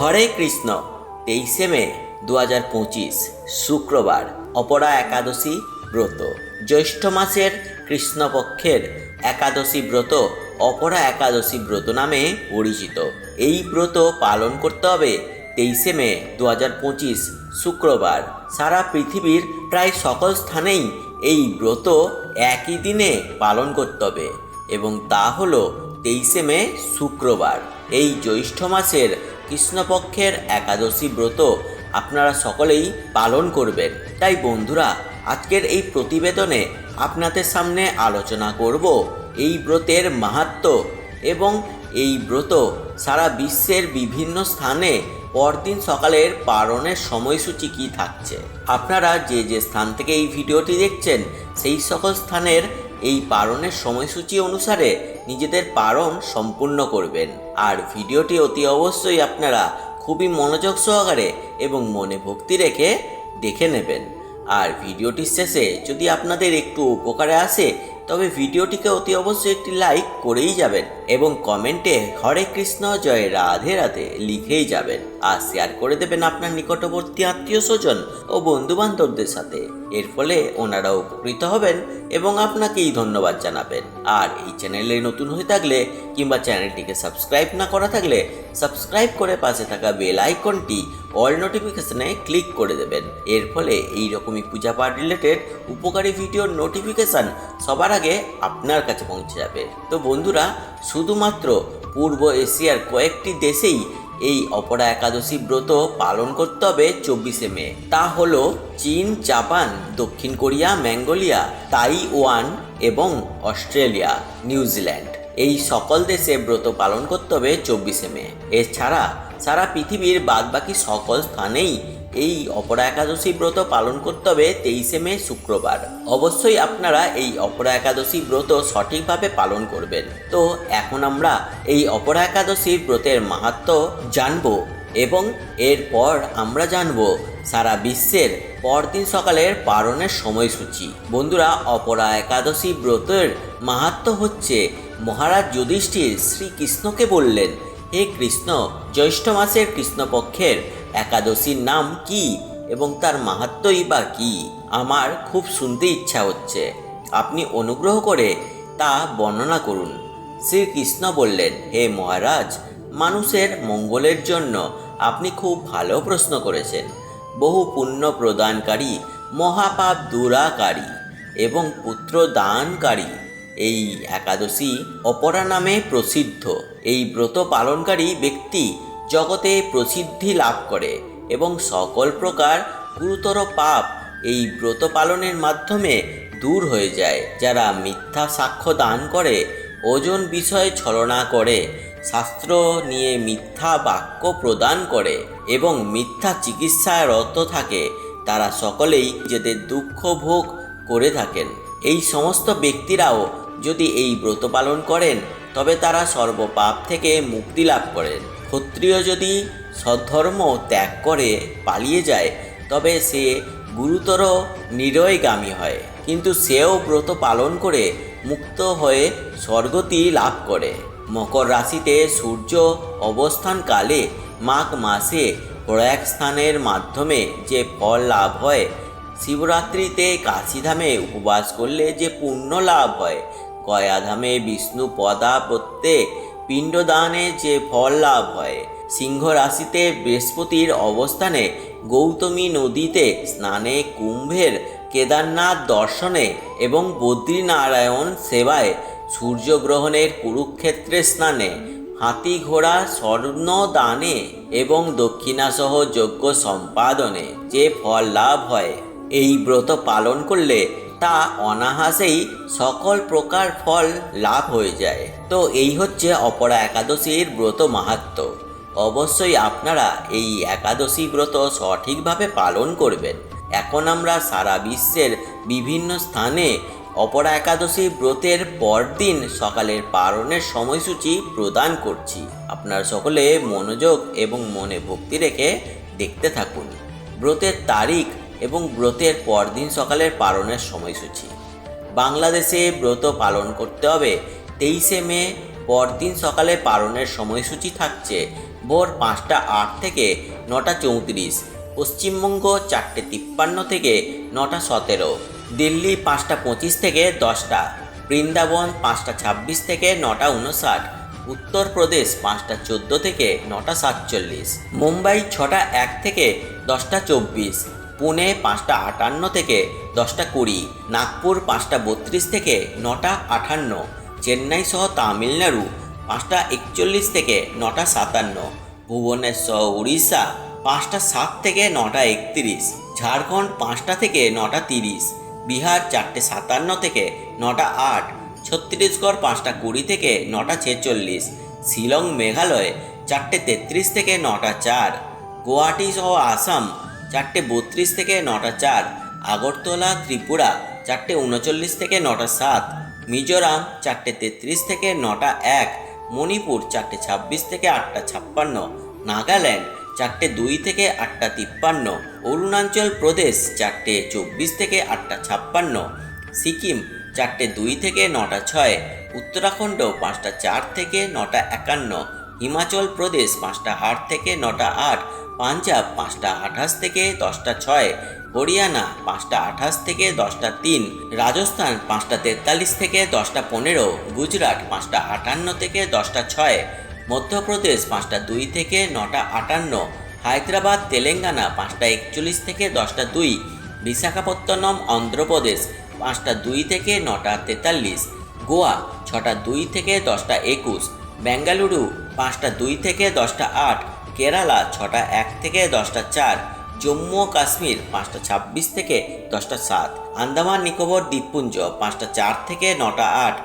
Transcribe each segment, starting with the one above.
হরে কৃষ্ণ। তেইশে মে দু হাজার পঁচিশ, শুক্রবার, অপরা একাদশী ব্রত। জ্যৈষ্ঠ মাসের কৃষ্ণপক্ষের একাদশী ব্রত, অপরা একাদশী ব্রত নামে পরিচিত। এই ব্রত পালন করতে হবে তেইশে মে দু হাজার পঁচিশ, শুক্রবার। সারা পৃথিবীর প্রায় সকল স্থানেই এই ব্রত একই দিনে পালন করতে হবে। এবং তা হলো তেইশে মে, শুক্রবার। এই জ্যৈষ্ঠ মাসের কৃষ্ণপক্ষের একাদশী ব্রত আপনারা সকলেই পালন করবেন। তাই বন্ধুরা, আজকের এই প্রতিবেদনে আপনাদের সামনে আলোচনা করব এই ব্রতের মাহাত্ম এবং এই ব্রত সারা বিশ্বের বিভিন্ন স্থানে পরদিন সকালের পালনের সময়সূচি কী থাকছে। আপনারা যে যে স্থান থেকে এই ভিডিওটি দেখছেন, সেই সকল স্থানের এই পারণের সময়সূচি অনুসারে নিজেদের পারণ সম্পূর্ণ করবেন। আর ভিডিওটি অতি অবশ্যই আপনারা খুবই মনোযোগ সহকারে এবং মনে ভক্তি রেখে দেখে নেবেন। আর ভিডিওটির শেষে যদি আপনাদের একটু উপকারে আসে, তবে ভিডিওটিকে অতি অবশ্যই একটি লাইক করেই যাবেন এবং কমেন্টে হরে কৃষ্ণ, জয় রাধে রাধে লিখেই যাবেন। আর শেয়ার করে দেবেন আপনার নিকটবর্তী আত্মীয় স্বজন ও বন্ধু বান্ধবদের সাথে। এর ফলে ওনারা উপকৃত হবেন এবং আপনাকেই ধন্যবাদ জানাবেন। আর এই চ্যানেলে নতুন হয়ে থাকলে কিংবা চ্যানেলটিকে সাবস্ক্রাইব না করা থাকলে সাবস্ক্রাইব করে পাশে থাকা বেল আইকনটি অল নোটিফিকেশানে ক্লিক করে দেবেন। এর ফলে এই রকমই পূজা পাঠ রিলেটেড উপকারী ভিডিওর নোটিফিকেশান সবার আগে আপনার কাছে পৌঁছে যাবে। তো বন্ধুরা, শুধুমাত্র পূর্ব এশিয়ার কয়েকটি দেশেই এই অপরা একাদশী ব্রত পালন করতে হবে চব্বিশে মে। তা হল চীন, জাপান, দক্ষিণ কোরিয়া, ম্যাঙ্গোলিয়া, তাইওয়ান এবং অস্ট্রেলিয়া নিউজিল্যান্ড এই সকল দেশে ব্রত পালন করতে হবে চব্বিশে মে। এছাড়া সারা পৃথিবীর বাদবাকি সকল স্থানেই এই অপরা একাদশী ব্রত পালন করতে হবে তেইশে মে শুক্রবার। অবশ্যই আপনারা এই অপরা একাদশী ব্রত সঠিকভাবে পালন করবেন। তো এখন আমরা এই অপরা একাদশী ব্রতের মাহাত্ম্য জানব এবং এরপর আমরা জানব সারা বিশ্বের পরদিন সকালের পারণের সময়সূচি। বন্ধুরা, অপরা একাদশী ব্রতের মাহাত্ম্য হচ্ছে, মহারাজ যুধিষ্ঠির শ্রীকৃষ্ণকে বললেন, হে কৃষ্ণ, জ্যৈষ্ঠ মাসের কৃষ্ণপক্ষের একাদশীর নাম কি এবং তার মাহাত্মই বা কি? আমার খুব শুনতে ইচ্ছা হচ্ছে। আপনি অনুগ্রহ করে তা বর্ণনা করুন। শ্রীকৃষ্ণ বললেন, হে মহারাজ, মানুষের মঙ্গলের জন্য আপনি খুব ভালো প্রশ্ন করেছেন। বহু পুণ্য প্রদানকারী, মহাপাপ দূরাকারী এবং পুত্র দানকারী। এই একাদশী অপরা নামে প্রসিদ্ধ। এই ব্রত পালনকারী ব্যক্তি জগতে প্রসিদ্ধি লাভ করে এবং সকল প্রকার গুরুতর পাপ এই ব্রত পালনের মাধ্যমে দূর হয়ে যায়। যারা মিথ্যা সাক্ষ্য দান করে, ওজন বিষয়ে ছলনা করে, শাস্ত্র নিয়ে মিথ্যা বাক্য প্রদান করে এবং মিথ্যা চিকিৎসায় রত থাকে, তারা সকলেই নিজেদের দুঃখ ভোগ করে থাকেন। এই সমস্ত ব্যক্তিরাও যদি এই ব্রত পালন করেন, তবে তারা সর্বপাপ থেকে মুক্তি লাভ করেন। ক্ষত্রিয় যদি সদ্ধর্ম ত্যাগ করে পালিয়ে যায়, তবে সে গুরুতর নিরয়গামী হয়। কিন্তু সেও ব্রত পালন করে মুক্ত হয়ে স্বর্গতি লাভ করে। মকর রাশিতে সূর্য অবস্থানকালে মাঘ মাসে প্রয়াগ স্থানের মাধ্যমে যে ফল লাভ হয়, শিবরাত্রিতে কাশীধামে উপবাস করলে যে পুণ্য লাভ হয়, গয়াধামে বিষ্ণু পদা প্রত্যে পিণ্ডদানে যে ফল লাভ হয় সিংহ রাশিতে বৃহস্পতির অবস্থানে গৌতমী নদীতে স্নানে কুম্ভের কেদারনাথ দর্শনে এবং বদ্রীনারায়ণ সেবায় সূর্যগ্রহণের কুরুক্ষেত্রে স্নানে হাতি ঘোড়া স্বর্ণ দানে এবং দক্ষিণাসহ যজ্ঞ সম্পাদনে যে ফল লাভ হয়, এই ব্রত পালন করলে তা অনাহাসেই সকল প্রকার ফল লাভ হয়ে যায়। তো এই হচ্ছে অপরা একাদশীর ব্রত মাহাত্ম্য অবশ্যই আপনারা এই একাদশী ব্রত সঠিকভাবে পালন করবেন। এখন আমরা সারা বিশ্বের বিভিন্ন স্থানে অপরা একাদশী ব্রতের পরদিন সকালের পালনের সময়সূচি প্রদান করছি। আপনারা সকলে মনোযোগ এবং মনে ভক্তি রেখে দেখতে থাকুন। ব্রতের তারিখ এবং ব্রতের পরদিন সকালের পালনের সময়সূচি। বাংলাদেশে ব্রত পালন করতে হবে। তেইশে মে পরদিন সকালে পালনের সময়সূচি থাকছে ভোর পাঁচটা আট থেকে নটা চৌত্রিশ, পশ্চিমবঙ্গ চারটে তিপ্পান্ন থেকে নটা সতেরো, দিল্লি পাঁচটা পঁচিশ থেকে দশটা, বৃন্দাবন পাঁচটা ছাব্বিশ থেকে নটা উনষাট উত্তরপ্রদেশ পাঁচটা চোদ্দ থেকে নটা সাতচল্লিশ, মুম্বাই ছটা এক থেকে দশটা চব্বিশ পুনে পাঁচটা আটান্ন থেকে দশটা কুড়ি, নাগপুর পাঁচটা বত্রিশ থেকে নটা আটান্ন চেন্নাই সহ তামিলনাড়ু পাঁচটা একচল্লিশ থেকে নটা সাতান্ন, ভুবনেশ্বর, উড়িষ্যা পাঁচটা সাত থেকে নটা একত্রিশ, ঝাড়খণ্ড পাঁচটা থেকে নটা তিরিশ, বিহার চারটে সাতান্ন থেকে নটা আট, ছত্তিশগড় পাঁচটা কুড়ি থেকে নটা ছেচল্লিশ, শিলং মেঘালয় চারটে তেত্রিশ থেকে নটা চার, গুয়াহাটি সহ আসাম চারটে বত্রিশ থেকে নটা চার, আগরতলা, ত্রিপুরা, চারটে উনচল্লিশ থেকে নটা সাত, মিজোরাম, চারটে তেত্রিশ থেকে নটা এক, মণিপুর, চারটে ছাব্বিশ থেকে আটটা ছাপ্পান্ন, নাগাল্যান্ড, চারটে দুই থেকে আটটা তিপ্পান্ন, অরুণাচল প্রদেশ, চারটে চব্বিশ থেকে আটটা ছাপ্পান্ন, সিকিম, চারটে দুই থেকে নটা ছয়, উত্তরাখণ্ড, পাঁচটা চার থেকে নটা একান্ন হিমাচল প্রদেশ পাঁচটা আট থেকে নটা আট, পাঞ্জাব পাঁচটা আঠাশ থেকে দশটা ছয়, হরিয়ানা পাঁচটা আঠাশ থেকে দশটা তিন, রাজস্থান পাঁচটা তেতাল্লিশ থেকে দশটা পনেরো, গুজরাট পাঁচটা আটান্ন থেকে দশটা ছয়, মধ্যপ্রদেশ পাঁচটা দুই থেকে নটা আটান্ন, হায়দ্রাবাদ তেলেঙ্গানা পাঁচটা একচল্লিশ থেকে দশটা দুই, বিশাখাপত্তনম অন্ধ্রপ্রদেশ পাঁচটা দুই থেকে নটা তেতাল্লিশ, গোয়া ছটা দুই থেকে দশটা একুশ, বেঙ্গালুরু পাঁচটা দুই থেকে দশটা আট, কেরালা ছটা এক থেকে দশটা চার, জম্মু ও কাশ্মীর পাঁচটা ছাব্বিশ থেকে দশটা সাত, আন্দামান নিকোবর দ্বীপপুঞ্জ পাঁচটা চার থেকে নটা আট,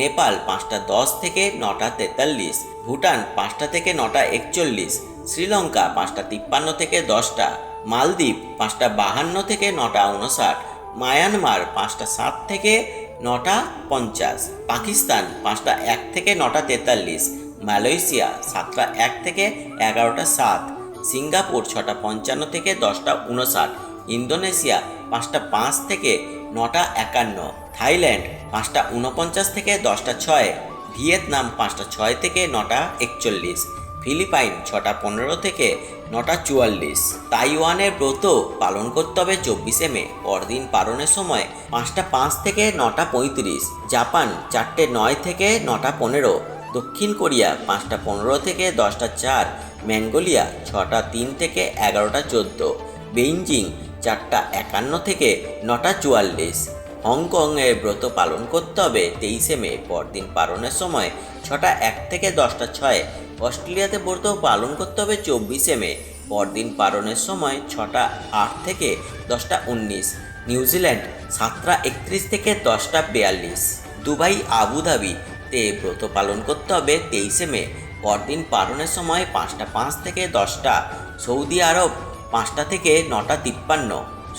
নেপাল পাঁচটা দশ থেকে নটা তেতাল্লিশ, ভুটান পাঁচটা থেকে নটা একচল্লিশ, শ্রীলঙ্কা পাঁচটা তিপ্পান্ন থেকে দশটা, মালদ্বীপ পাঁচটা বাহান্ন থেকে নটা উনষাট মায়ানমার পাঁচটা সাত থেকে নটা পঞ্চাশ, পাকিস্তান পাঁচটা এক থেকে নটা তেতাল্লিশ মালয়েশিয়া সাতটা এক থেকে এগারোটা সাত, সিঙ্গাপুর ছটা পঞ্চান্ন থেকে দশটা উনষাট ইন্দোনেশিয়া পাঁচটা পাঁচ থেকে নটা একান্ন, থাইল্যান্ড পাঁচটা উনপঞ্চাশ থেকে দশটা ছয়, ভিয়েতনাম পাঁচটা ছয় থেকে নটা একচল্লিশ, ফিলিপাইন ছটা পনেরো থেকে নটা চুয়াল্লিশ। তাইওয়ানের ব্রত পালন করতে হবে চব্বিশে মে, পরদিন পালনের সময় পাঁচটা পাঁচ থেকে নটা পঁয়ত্রিশ, জাপান চারটে নয় থেকে নটা পনেরো দক্ষিণ কোরিয়া পাঁচটা পনেরো থেকে দশটা চার ম্যাঙ্গোলিয়া ছটা তিন থেকে এগারোটা চোদ্দ, বেইজিং চারটা একান্ন থেকে নটা চুয়াল্লিশ। হংকংয়ের ব্রত পালন করতে হবে তেইশে মে, পরদিন পালনের সময় ছটা এক থেকে দশটা ছয়। অস্ট্রেলিয়াতে ব্রত পালন করতে হবে চব্বিশে মে, পরদিন পালনের সময় ছটা আট থেকে দশটা উনিশ। নিউজিল্যান্ড সাতটা একত্রিশ থেকে দশটা বিয়াল্লিশ। দুবাই আবুধাবিতে ব্রত পালন করতে হবে তেইশে মে। পরদিন পালনের সময় পাঁচটা পাঁচ থেকে দশটা। সৌদি আরব পাঁচটা থেকে নটা তিপ্পান্ন।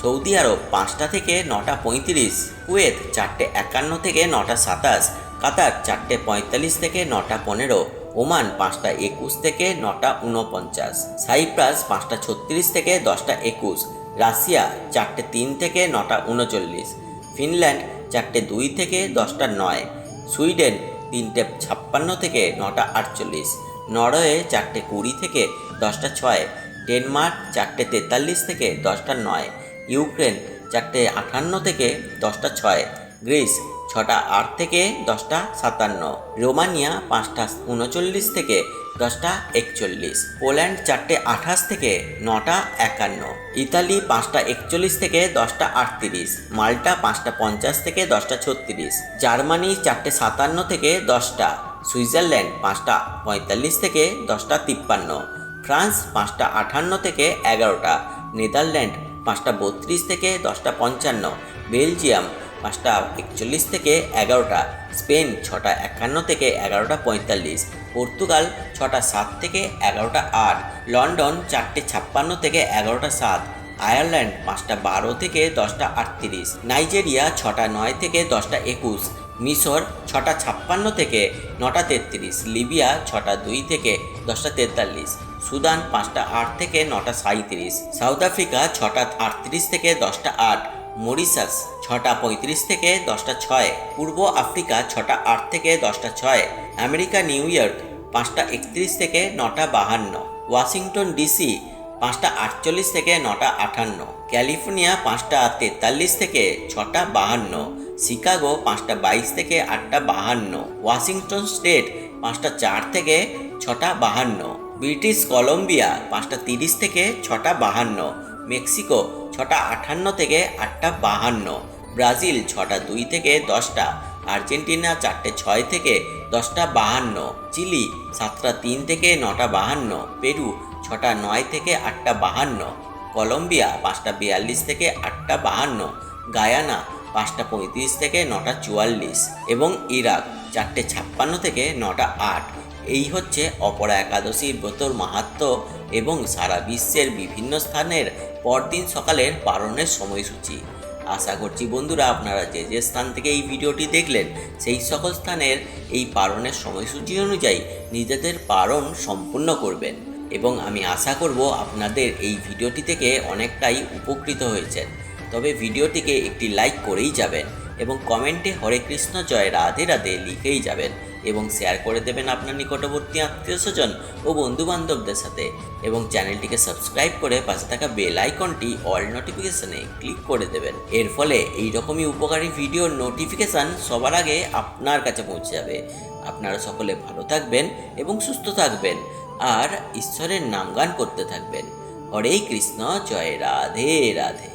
সৌদি আরব পাঁচটা থেকে নটা পঁয়ত্রিশ। কুয়েত চারটে একান্ন থেকে নটা সাতাশ। কাতার চারটে পঁয়তাল্লিশ থেকে নটা পনেরো। ওমান পাঁচটা একুশ থেকে নটা উনপঞ্চাশ সাইপ্রাস পাঁচটা ছত্রিশ থেকে দশটা একুশ। রাশিয়া চারটে তিন থেকে নটা উনচল্লিশ ফিনল্যান্ড চারটে দুই থেকে দশটা নয়। সুইডেন তিনটে ছাপ্পান্ন থেকে নটা আটচল্লিশ। নরওয়ে চারটে কুড়ি থেকে দশটা ছয়। ডেনমার্ক চারটে তেতাল্লিশ থেকে দশটা নয়। ইউক্রেন চারটে আঠান্ন থেকে দশটা ছয়। গ্রিস ছটা আট থেকে দশটা সাতান্ন, রোমানিয়া পাঁচটা উনচল্লিশ থেকে দশটা একচল্লিশ, পোল্যান্ড চারটে আঠাশ থেকে নটা একান্ন, ইতালি পাঁচটা একচল্লিশ থেকে দশটা আটত্রিশ, মাল্টা পাঁচটা পঞ্চাশ থেকে দশটা ছত্রিশ, জার্মানি চারটে সাতান্ন থেকে দশটা, সুইজারল্যান্ড পাঁচটা পঁয়তাল্লিশ থেকে দশটা তিপ্পান্ন, ফ্রান্স পাঁচটা আটান্ন থেকে এগারোটা, নেদারল্যান্ড পাঁচটা বত্রিশ থেকে দশটা পঞ্চান্ন, বেলজিয়াম পাঁচটা একচল্লিশ থেকে এগারোটা, স্পেন ছটা একান্ন থেকে এগারোটা পঁয়তাল্লিশ, পর্তুগাল ছটা সাত থেকে এগারোটা আট, লন্ডন চারটে ছাপ্পান্ন থেকে এগারোটা সাত, আয়ারল্যান্ড পাঁচটা বারো থেকে দশটা আটত্রিশ, নাইজেরিয়া ছটা নয় থেকে দশটা একুশ, মিশর ছটা ছাপ্পান্ন থেকে নটা তেত্রিশ, লিবিয়া ছটা দুই থেকে দশটা তেতাল্লিশ, সুদান পাঁচটা আট থেকে নটা সাঁত্রিশ সাউথ আফ্রিকা ছটা আটত্রিশ থেকে দশটা আট মরিশাস ছটা পঁয়ত্রিশ থেকে দশটা ছয়, পূর্ব আফ্রিকা ছটা আট থেকে দশটা ছয়, আমেরিকা নিউ ইয়র্ক পাঁচটা একত্রিশ থেকে নটা বাহান্ন, ওয়াশিংটন ডিসি পাঁচটা আটচল্লিশ থেকে নটা আটান্ন, ক্যালিফোর্নিয়া পাঁচটা তেতাল্লিশ থেকে ছটা বাহান্ন, শিকাগো পাঁচটা বাইশ থেকে আটটা বাহান্ন, ওয়াশিংটন স্টেট পাঁচটা চার থেকে ছটা বাহান্ন, ব্রিটিশ কলম্বিয়া পাঁচটা তিরিশ থেকে ছটা বাহান্ন মেক্সিকো ছটা আটান্ন থেকে আটটা বাহান্ন, ব্রাজিল ছটা দুই থেকে দশটা, আর্জেন্টিনা চারটে ছয় থেকে দশটা বাহান্ন, চিলি সাতটা তিন থেকে নটা বাহান্ন, পেরু ছটা নয় থেকে আটটা বাহান্ন, কলম্বিয়া পাঁচটা বিয়াল্লিশ থেকে আটটা বাহান্ন, গায়ানা পাঁচটা পঁয়ত্রিশ থেকে নটা চুয়াল্লিশ এবং ইরাক চারটে ছাপ্পান্ন থেকে নটা আট। এই হচ্ছে অপরা একাদশীর ব্রতর মাহাত্ম এবং সারা বিশ্বের বিভিন্ন স্থানের পরদিন সকালের পালনের সময়সূচি। আশা করছি বন্ধুরা আপনারা যে যে স্থান থেকে এই ভিডিওটি দেখলেন, সেই সকল স্থানের এই পালনের সময়সূচি অনুযায়ী নিজেদের পালন সম্পূর্ণ করবেন। এবং আমি আশা করব আপনাদের এই ভিডিওটি থেকে অনেকটাই উপকৃত হয়েছেন। তবে ভিডিওটিকে একটি লাইক করেই যাবেন এবং কমেন্টে হরে কৃষ্ণ, জয় রাধে রাধে লিখেই যাবেন। এবং শেয়ার করে দেবেন আপনার নিকটবর্তী আত্মীয় স্বজন ও বন্ধু বান্ধবদের সাথে। এবং চ্যানেলটিকে সাবস্ক্রাইব করে পাশে থাকা বেল আইকনটি অল নোটিফিকেশনে ক্লিক করে দেবেন। এর ফলে এই রকমই উপকারী ভিডিওর নোটিফিকেশান সবার আগে আপনার কাছে পৌঁছে যাবে। আপনারা সকলে ভালো থাকবেন এবং সুস্থ থাকবেন। আর ঈশ্বরের নামগান করতে থাকবেন। হরেই কৃষ্ণ, জয় রাধে রাধে।